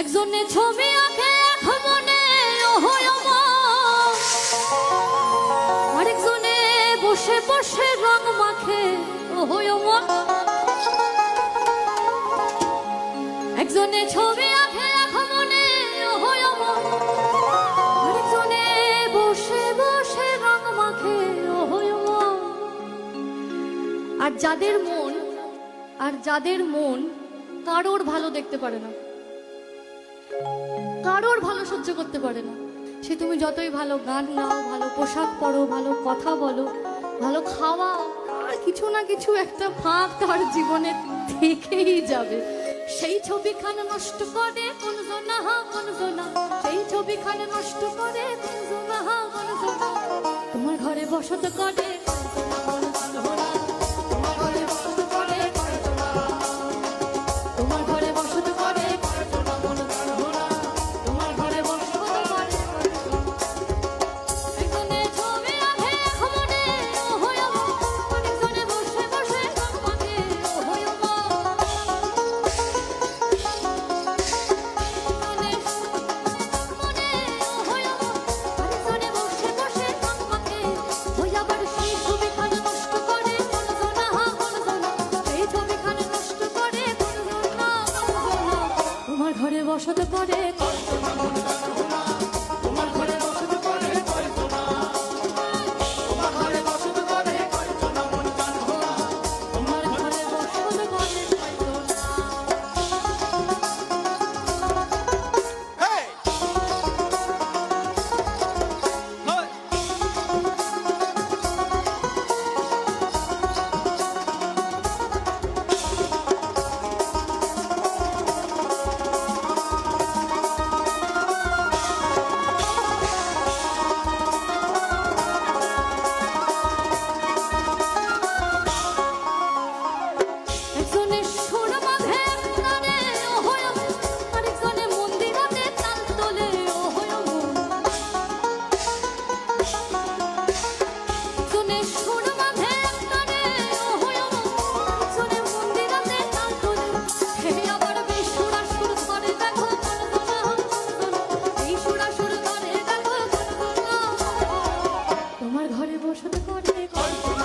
একজনে ছবি আঁকে এক মনে আরেকজনে বসে বসে রং মাখে ওহো আমার। একজনে ছবি আঁকে এক মনে। আরেকজনে বসে বসে রং মাখে ওহো আমার। আর যাদের মন, আর যাদের মন, কারোর ভালো দেখতে পারে না কারোর ভালো সহ্য করতে পারে না। সে তুমি যতই ভালো গান গাও ভালো পোশাক পরো, ভালো কথা বলো, ভালো খাওয়া, আর কিছু না কিছু একটা ফাঁক তার জীবনে থেকেই যাবে। সেই ছবিখানে নষ্ট করে কোন জনা হা কোন জনা। সেই ছবিখানে নষ্ট করে কোন জনা হা কোন জনা। তোমার ঘরে বসত করে বসত করে জনা ঘরে বসত করে